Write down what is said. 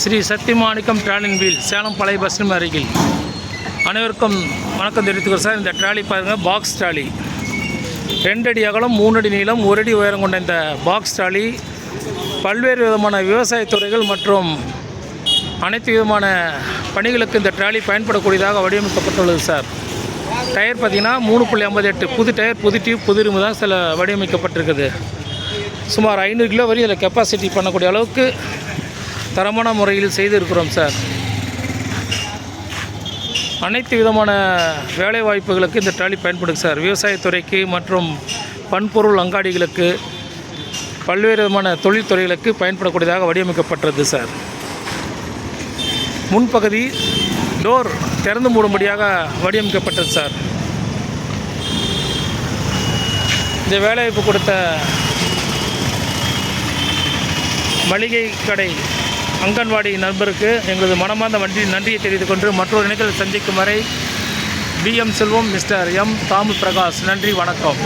ஸ்ரீ சத்தியமாணிக்கம் ட்ராலின் வீல் சேலம் பழைய பஸ் நிலையம் அருகில். அனைவருக்கும் வணக்கம் தெரிவித்துக்கிறோம் சார். இந்த ட்ராலி பாருங்கள் பாக்ஸ் ட்ராலி ரெண்டு அடி அகலம் மூணு அடி நீளம் ஒரு அடி உயரம் கொண்ட இந்த பாக்ஸ் ட்ராலி பல்வேறு விதமான விவசாய துறைகள் மற்றும் அனைத்து விதமான பணிகளுக்கு இந்த ட்ராலி பயன்படக்கூடியதாக வடிவமைக்கப்பட்டுள்ளது சார். டயர் பார்த்தீங்கன்னா மூணு புள்ளி ஐம்பது எட்டு. புது டயர் புது டியூப் புது இரும்பு தான் சில வடிவமைக்கப்பட்டிருக்குது. சுமார் ஐநூறு கிலோ வரையும் இதில் கெப்பாசிட்டி பண்ணக்கூடிய அளவுக்கு தரமான முறையில் செய்திருக்கிறோம் சார். அனைத்து விதமான வேலை வாய்ப்புகளுக்கு இந்த ட்ராலி பயன்படுது சார். விவசாயத்துறைக்கு மற்றும் பண்பொருள் அங்காடிகளுக்கு பல்வேறு விதமான தொழில்துறைகளுக்கு பயன்படக்கூடியதாக வடிவமைக்கப்பட்டது சார். முன்பகுதி டோர் திறந்து மூடும்படியாக வடிவமைக்கப்பட்டது சார். இந்த வேலைவாய்ப்பு கொடுத்த மளிகை கடை அங்கன்வாடி நண்பருக்கு எங்களது மனமார்ந்த நன்றி நன்றியை தெரிவித்துக் கொண்டு மற்றொரு இணையத்தில் சந்திக்கும் வரை PM Selvam mister M Dhamu Prakash. நன்றி வணக்கம்.